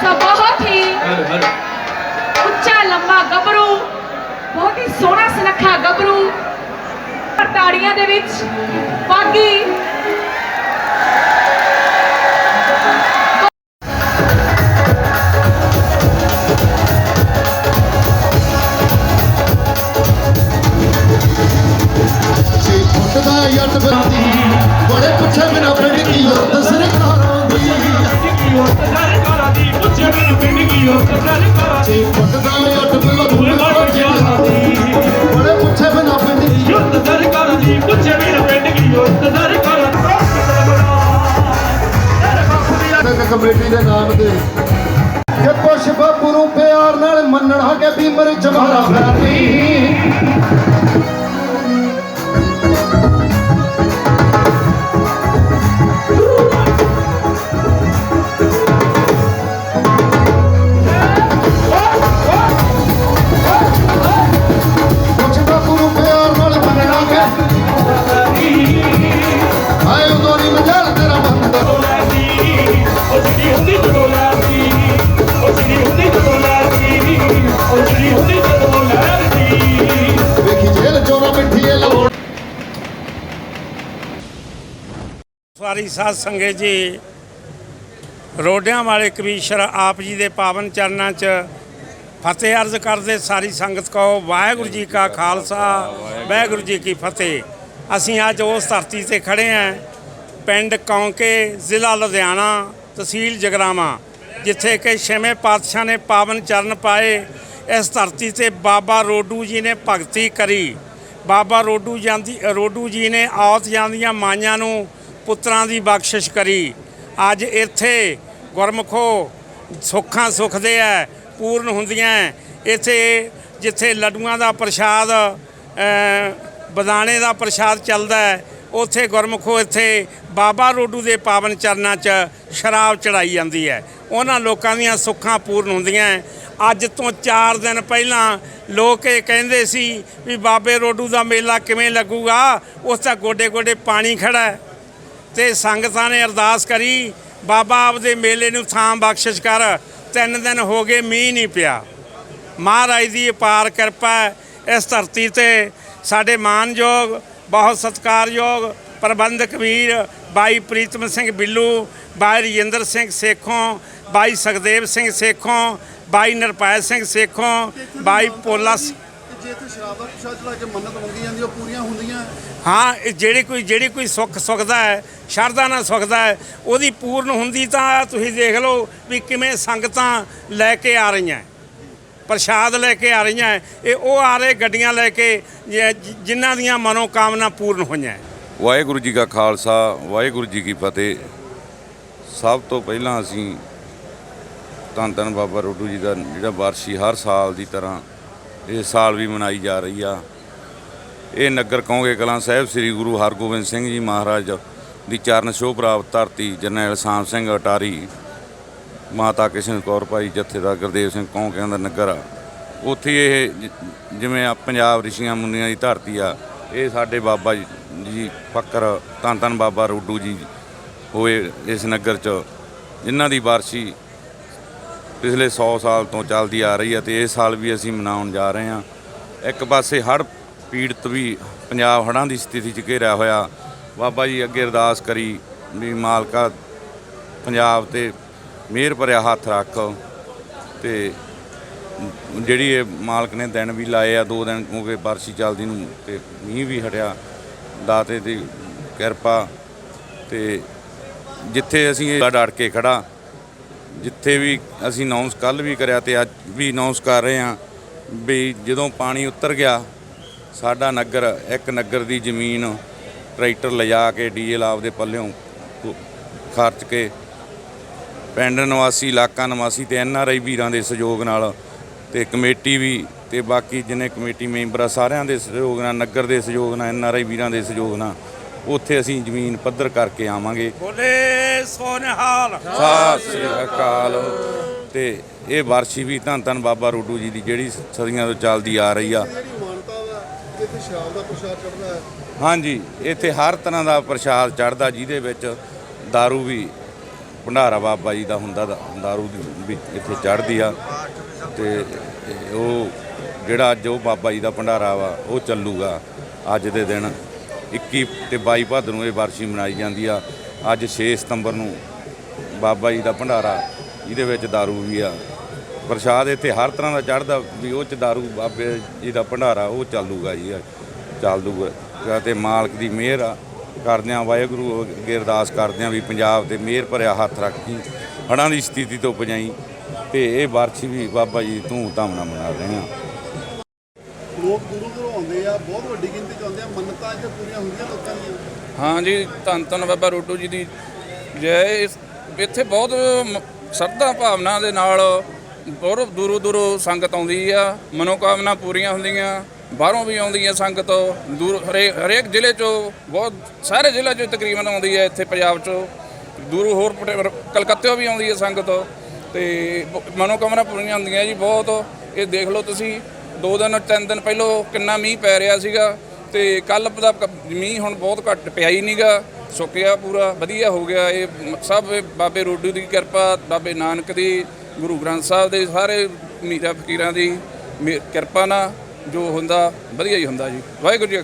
ਸੋ ਬਹੁਤ ਹੀ ਹਰ ਹਰ। ਉੱਚਾ ਲੰਮਾ ਗੱਭਰੂ ਬਹੁਤ ਹੀ ਸੋਹਣਾ ਸੁਨੱਖਾ ਗੱਭਰੂ। ਤਾੜੀਆਂ ਦੇ ਵਿੱਚ ਬਾਗੀ। ਬੜੇ ਪੁੱਛੇ ਬਿਨਾ ਪਿੰਡ ਕੀ ਲੋਕ ਕਮੇਟੀ ਦੇ ਨਾਮ ਤੇ। ਕਿ ਕੁਛ ਬਾਪੂ ਨੂੰ ਪਿਆਰ ਨਾਲ ਮੰਨਣਾ ਕਿ ਬੀਮਰ ਜਮਾਰਾ ਫਰਾਤੀ ਸਵਾਰੀ ਸਾਧ ਸੰਗਤ ਜੀ, ਰੋਡਿਆਂ ਵਾਲੇ ਕਵੀਸ਼ਰ ਆਪ ਜੀ ਦੇ ਪਾਵਨ ਚਰਨਾਂ 'ਚ ਫਤਿਹ ਅਰਜ਼ ਕਰਦੇ, ਸਾਰੀ ਸੰਗਤ ਕਹੋ, ਵਾਹਿਗੁਰੂ ਜੀ ਕਾ ਖਾਲਸਾ, ਵਾਹਿਗੁਰੂ ਜੀ ਕੀ ਫਤਿਹ। ਅਸੀਂ ਅੱਜ ਉਸ ਧਰਤੀ ਤੇ ਖੜੇ ਆਂ, ਪਿੰਡ ਕੌਂਕੇ, ਜ਼ਿਲ੍ਹਾ ਲੁਧਿਆਣਾ, ਤਹਿਸੀਲ ਜਗਰਾਵਾਂ, ਜਿੱਥੇ ਕਿ ਛੇਵੇਂ ਪਾਤਸ਼ਾਹ ਨੇ ਪਾਵਨ ਚਰਨ ਪਾਏ। ਇਸ ਧਰਤੀ ਤੇ ਬਾਬਾ ਰੋਡੂ ਜੀ ਨੇ ਭਗਤੀ ਕਰੀ। ਬਾਬਾ ਰੋਡੂ ਜਾਂਦੀ, ਰੋਡੂ ਜੀ ਨੇ ਔਤ ਜਾਂਦੀਆਂ ਮਾਈਆਂ ਨੂੰ ਪੁੱਤਰਾਂ ਦੀ ਬਖਸ਼ਿਸ਼ ਕਰੀ। ਅੱਜ ਇੱਥੇ ਗੁਰਮਖੋ ਸੁੱਖਾਂ ਸੁਖਦੇ ਐ, ਪੂਰਨ ਹੁੰਦੀਆਂ ਇੱਥੇ ਜਿੱਥੇ ਲੱਡੂਆਂ ਦਾ ਪ੍ਰਸ਼ਾਦ ਬਦਾਣੇ ਦਾ ਪ੍ਰਸ਼ਾਦ ਚੱਲਦਾ ਹੈ ਉੱਥੇ ਗੁਰਮਖੋ ਇੱਥੇ ਬਾਬਾ ਰੋਡੂ ਦੇ ਪਾਵਨ ਚਰਨਾਂ 'ਚ ਸ਼ਰਾਬ ਚੜਾਈ ਜਾਂਦੀ ਹੈ ਉਹਨਾਂ ਲੋਕਾਂ ਦੀਆਂ ਸੁੱਖਾਂ ਪੂਰਨ ਹੁੰਦੀਆਂ ਅੱਜ ਤੋਂ 4 ਦਿਨ ਪਹਿਲਾਂ ਲੋਕ ਇਹ ਕਹਿੰਦੇ ਸੀ ਵੀ ਬਾਬੇ ਰੋਡੂ ਦਾ ਮੇਲਾ ਕਿਵੇਂ ਲੱਗੂਗਾ, ਉਸ ਤਾਂ ਗੋਡੇ ਗੋਡੇ ਪਾਣੀ ਖੜਾ ਹੈ ਤੇ ਸੰਗਤਾਂ ਨੇ ਅਰਦਾਸ ਕਰੀ, ਬਾਬਾ ਆਪਦੇ ਮੇਲੇ ਨੂੰ ਥਾਂ ਬਖਸ਼ਿਸ਼ ਕਰ, ਤਿੰਨ ਦਿਨ ਹੋ ਗਏ ਮੀਂਹ ਨਹੀਂ ਪਿਆ। ਮਹਾਰਾਜ ਦੀ ਅਪਾਰ ਕਿਰਪਾ ਇਸ ਧਰਤੀ ਤੇ ਸਾਡੇ ਮਾਨਯੋਗ, ਬਹੁਤ ਸਤਿਕਾਰਯੋਗ ਪ੍ਰਬੰਧਕ ਵੀਰ ਬਾਈ ਪ੍ਰੀਤਮ ਸਿੰਘ ਬਿੱਲੂ, ਬਾਈ ਰਜਿੰਦਰ ਸਿੰਘ ਸੇਖੋਂ, ਬਾਈ ਸੁਖਦੇਵ ਸਿੰਘ ਸੇਖੋਂ, ਬਾਈ ਨਿਰਪੈ ਸਿੰਘ ਸੇਖੋਂ, ਬਾਈ ਪੋਲਾ ਜੇ ਤੇ ਸ਼ਰਾਬ ਦਾ ਪ੍ਰਸ਼ਾਦ ਚਲਾ ਕੇ ਮੰਨਤ ਮੰਗੀ ਜਾਂਦੀ ਉਹ ਪੂਰੀਆਂ ਹੁੰਦੀਆਂ? ਹਾਂ ਇਹ ਜਿਹੜੀ ਕੋਈ ਜਿਹੜੀ ਕੋਈ ਸੁੱਖ ਸੁਖਦਾ ਹੈ ਸ਼ਰਧਾ ਨਾਲ ਸੁਖਦਾ ਹੈ ਉਹਦੀ ਪੂਰਨ ਹੁੰਦੀ ਤਾਂ ਤੁਸੀਂ ਦੇਖ ਲਓ ਵੀ ਕਿਵੇਂ ਸੰਗਤਾਂ ਲੈ ਕੇ ਆ ਰਹੀਆਂ ਪ੍ਰਸ਼ਾਦ ਲੈ ਕੇ ਆ ਰਹੀਆਂ ਇਹ ਉਹ ਆ ਰਹੇ ਗੱਡੀਆਂ ਲੈ ਕੇ ਜਿ- ਜਿਨ੍ਹਾਂ ਦੀਆਂ ਮਨੋ ਕਾਮਨਾ ਪੂਰਨ ਹੋਈਆਂ ਵਾਹਿਗੁਰੂ ਜੀ ਕਾ ਖਾਲਸਾ ਵਾਹਿਗੁਰੂ ਜੀ ਕੀ ਫਤਿਹ। ਸਭ ਤੋਂ ਪਹਿਲਾਂ ਅਸੀਂ ਧੰਨ ਧੰਨ ਬਾਬਾ ਰੋਡੂ ਜੀ ਦਾ ਜਿਹੜਾ ਵਾਰਸ਼ੀ ਹਰ ਸਾਲ ਦੀ ਤਰ੍ਹਾਂ ਇਸ ਸਾਲ ਵੀ ਮਨਾਈ ਜਾ ਰਹੀ ਆ। ਇਹ ਨਗਰ ਕੌਂਗੇ ਕਲਾਂ ਸਾਹਿਬ ਸ੍ਰੀ ਗੁਰੂ ਹਰਗੋਬਿੰਦ ਸਿੰਘ ਜੀ ਮਹਾਰਾਜ ਦੀ ਚਰਨ ਛੋਹ ਪ੍ਰਾਪਤ ਧਰਤੀ ਜਰਨੈਲ ਸਾਮ ਸਿੰਘ ਅਟਾਰੀ, ਮਾਤਾ ਕਿਸ਼ਨ ਕੌਰ ਭਾਈ ਜਥੇਦਾਰ ਗੁਰਦੇਵ ਸਿੰਘ ਕੌਂਕਿਆਂ ਦਾ ਨਗਰ ਆ। ਉੱਥੇ ਇਹ ਜਿਵੇਂ ਆ ਪੰਜਾਬ ਰਿਸ਼ੀਆਂ ਮੁੰਨੀਆਂ ਦੀ ਧਰਤੀ ਆ, ਇਹ ਸਾਡੇ ਬਾਬਾ ਜੀ- ਜੀ ਫਕਰ ਧੰਨ ਧੰਨ ਬਾਬਾ ਰੋਡੂ ਜੀ ਹੋਏ ਇਸ ਨਗਰ 'ਚ। ਜਿਨ੍ਹਾਂ ਦੀ ਵਾਰਸ਼ੀ ਪਿਛਲੇ 100 ਸਾਲ ਤੋਂ ਚੱਲਦੀ ਆ ਰਹੀ ਹੈ ਤੇ ਇਸ ਸਾਲ ਵੀ ਅਸੀਂ ਮਨਾਉਣ ਜਾ ਰਹੇ ਹਾਂ। ਇੱਕ ਪਾਸੇ ਹੜ੍ਹ ਪੀੜਤ ਵੀ ਪੰਜਾਬ ਹੜ੍ਹਾਂ ਦੀ ਸਥਿਤੀ 'ਚ ਘੇਰਿਆ ਹੋਇਆ। ਬਾਬਾ ਜੀ ਅੱਗੇ ਅਰਦਾਸ ਕਰੀ ਵੀ ਮਾਲਕਾ ਪੰਜਾਬ ਤੇ ਮਿਹਰ ਭਰਿਆ ਹੱਥ ਰੱਖ ਤੇ ਜਿਹੜੀ ਇਹ ਮਾਲਕ ਨੇ ਦਿਨ ਵੀ ਲਾਏ ਆ, ਦੋ ਦਿਨ ਹੋ ਗਏ ਬਾਰਸ਼ੀ ਚੱਲਦੀ ਨੂੰ ਤੇ ਮੀਂਹ ਵੀ ਹਟਿਆ। ਦਾਤੇ ਦੀ ਕਿਰਪਾ ਤੇ ਜਿੱਥੇ ਅਸੀਂ ਇਹ ਡਟ ਕੇ ਖੜਾ ਜਿੱਥੇ ਵੀ ਅਸੀਂ ਅਨਾਉਂਸ ਕੱਲ ਵੀ ਕਰਿਆ ਤੇ ਅੱਜ ਵੀ ਅਨਾਉਂਸ ਕਰ ਰਹੇ ਹਾਂ ਵੀ ਜਦੋਂ ਪਾਣੀ ਉਤਰ ਗਿਆ, ਸਾਡਾ ਨਗਰ, ਇੱਕ ਨਗਰ ਦੀ ਜ਼ਮੀਨ ਟਰੈਕਟਰ ਲਿਜਾ ਕੇ ਡੀਜ਼ਲ ਆਪਦੇ ਪੱਲਿਓਂ ਖਰਚ ਕੇ ਪਿੰਡ ਨਿਵਾਸੀ, ਇਲਾਕਾ ਨਿਵਾਸੀ ਤੇ ਐਨ ਆਰ ਆਈ ਵੀਰਾਂ ਦੇ ਸਹਿਯੋਗ ਨਾਲ ਤੇ ਕਮੇਟੀ ਵੀ ਤੇ ਬਾਕੀ ਜਿੰਨੇ ਕਮੇਟੀ ਮੈਂਬਰ ਆ, ਸਾਰਿਆਂ ਦੇ ਸਹਿਯੋਗ ਨਾਲ, ਨਗਰ ਦੇ ਸਹਿਯੋਗ ਨਾਲ ਐਨ ਆਰ ਆਈ ਵੀਰਾਂ ਦੇ ਸਹਿਯੋਗ ਨਾਲ ਉੱਥੇ ਅਸੀਂ ਜ਼ਮੀਨ ਪੱਧਰ ਕਰਕੇ ਆਵਾਂਗੇ। ਬੋਲੇ ਸੋਨਹਾਲ ਸਤਿ ਸ੍ਰੀ ਅਕਾਲ। ਤੇ ਇਹ ਵਾਰਸ਼ੀ ਵੀ ਧੰਨ ਧੰਨ ਬਾਬਾ ਰੋਡੂ ਜੀ ਦੀ ਜਿਹੜੀ ਸਦੀਆਂ ਤੋਂ ਚੱਲਦੀ ਆ ਰਹੀ ਆ। ਇੱਥੇ ਦਾ ਪ੍ਰਸ਼ਾਦ ਚੜਦਾ ਹੈ। ਹਾਂਜੀ ਇੱਥੇ ਹਰ ਤਰ੍ਹਾਂ ਦਾ ਪ੍ਰਸ਼ਾਦ ਚੜਦਾ ਜਿਹਦੇ ਵਿੱਚ दारू ਵੀ ਭੰਡਾਰਾ ਬਾਬਾ ਜੀ ਦਾ ਹੁੰਦਾ ਦਾ- ਦਾਰੂ ਦੀ ਵੀ ਇੱਥੇ ਚੜ੍ਹਦੀ ਆ। ਤੇ ਉਹ ਜਿਹੜਾ ਅੱਜ ਉਹ ਬਾਬਾ ਜੀ ਦਾ ਭੰਡਾਰਾ ਵਾ ਉਹ ਚੱਲੂਗਾ ਅੱਜ ਦੇ ਦਿਨ। 21 ਤੇ 22 ਭਾਦਰ ਨੂੰ ਇਹ ਵਰਸ਼ੀ ਮਨਾਈ ਜਾਂਦੀ ਆ। ਅੱਜ 6 ਸਤੰਬਰ ਨੂੰ ਬਾਬਾ ਜੀ ਦਾ ਭੰਡਾਰਾ, ਜਿਹਦੇ ਵਿੱਚ ਦਾਰੂ ਵੀ ਆ। ਪ੍ਰਸ਼ਾਦ ਇੱਥੇ ਹਰ ਤਰ੍ਹਾਂ ਦਾ ਚੜ੍ਹਦਾ ਵੀ ਉਹ ਚ ਦਾਰੂ, ਬਾਬੇ ਜੀ ਦਾ ਭੰਡਾਰਾ, ਉਹ ਚੱਲੂਗਾ ਜੀ ਚੱਲ ਦੂਗਾ ਤੇ ਮਾਲਕ ਦੀ ਮਿਹਰ ਆ। ਕਰਦੇ ਆ ਵਾਹਿਗੁਰੂ ਅੱਗੇ ਅਰਦਾਸ ਕਰਦੇ ਆ ਵੀ ਪੰਜਾਬ ਤੇ ਮਿਹਰ ਭਰਿਆ ਹੱਥ ਰੱਖੀ ਹੜ੍ਹਾਂ ਦੀ ਸਥਿਤੀ ਤੋਂ ਪਜਾਈ ਤੇ ਇਹ ਵਰਸ਼ ਵੀ ਬਾਬਾ ਜੀ ਧੂਮ ਧਾਮ ਨਾਲ ਮਨਾ ਰਹੇ ਆ। ਆਉਂਦੇ ਆ, ਬਹੁਤ ਵੱਡੀ ਗਿਣਤੀ ਚ ਆਉਂਦੇ ਆ, ਮੰਨਤਾਂ ਇੱਥੇ ਪੂਰੀਆਂ ਹੁੰਦੀਆਂ ਲੋਕਾਂ ਦੀਆਂ। ਹਾਂ ਜੀ, ਧੰਨ ਧੰਨ ਬਾਬਾ ਰੋਟੂ ਜੀ ਦੀ ਜੈ। ਇਸ- ਇੱਥੇ ਬਹੁਤ ਮ- ਸ਼ਰਧਾ ਭਾਵਨਾ ਦੇ ਨਾਲ ਬਹੁਤ ਦੂਰੋਂ ਦੂਰੋਂ ਸੰਗਤ ਆਉਂਦੀ ਆ, ਮਨੋਕਾਮਨਾ ਪੂਰੀਆਂ ਹੁੰਦੀਆਂ, ਬਾਹਰੋਂ ਵੀ ਆਉਂਦੀ ਆ ਸੰਗਤ, ਦੂਰ ਹਰੇ, ਹਰੇਕ ਜ਼ਿਲ੍ਹੇ ਚੋਂ, ਬਹੁਤ ਸਾਰੇ ਜ਼ਿਲ੍ਹਿਆਂ ਚੋਂ ਤਕਰੀਬਨ ਆਉਂਦੀ ਹੈ ਇੱਥੇ ਪੰਜਾਬ ਚੋਂ। ਦੂਰੋਂ ਹੋਰ ਪਟੇ- ਕਲਕੱਤੇੋਂ ਵੀ ਆਉਂਦੀ ਹੈ ਸੰਗਤ, ਤੇ ਬ- ਮਨੋਕਾਮਨਾ ਪੂਰੀਆਂ ਹੁੰਦੀਆਂ ਜੀ ਬਹੁਤ। ਇਹ ਦੇਖ ਲਓ ਤੁਸੀਂ ਦੋ ਦਿਨ, ਤਿੰਨ ਦਿਨ ਪਹਿਲਾਂ ਕਿੰਨਾ ਮੀਂਹ ਪੈ ਰਿਹਾ ਸੀਗਾ ਤੇ ਕੱਲ ਦਾ ਕ- ਮੀਂਹ ਹੁਣ ਬਹੁਤ ਘੱਟ ਪਿਆ ਹੀ ਨਹੀਂਗਾ ਸੁੱਕਿਆ ਪੂਰਾ, ਵਧੀਆ ਹੋ ਗਿਆ ਇਹ, ਸਭ ਬਾਬੇ ਰੋਡੂ ਦੀ ਕਿਰਪਾ, ਬਾਬੇ ਨਾਨਕ ਦੀ, ਗੁਰੂ ਗ੍ਰੰਥ ਸਾਹਿਬ ਦੇ ਸਾਰੇ ਮੀਰਾ ਫਕੀਰਾਂ ਦੀ ਮੇ- ਕਿਰਪਾ ਨਾਲ ਜੋ ਹੁੰਦਾ, ਵਧੀਆ ਹੀ ਹੁੰਦਾ ਜੀ। ਵਾਹਿਗੁਰੂ ਜੀ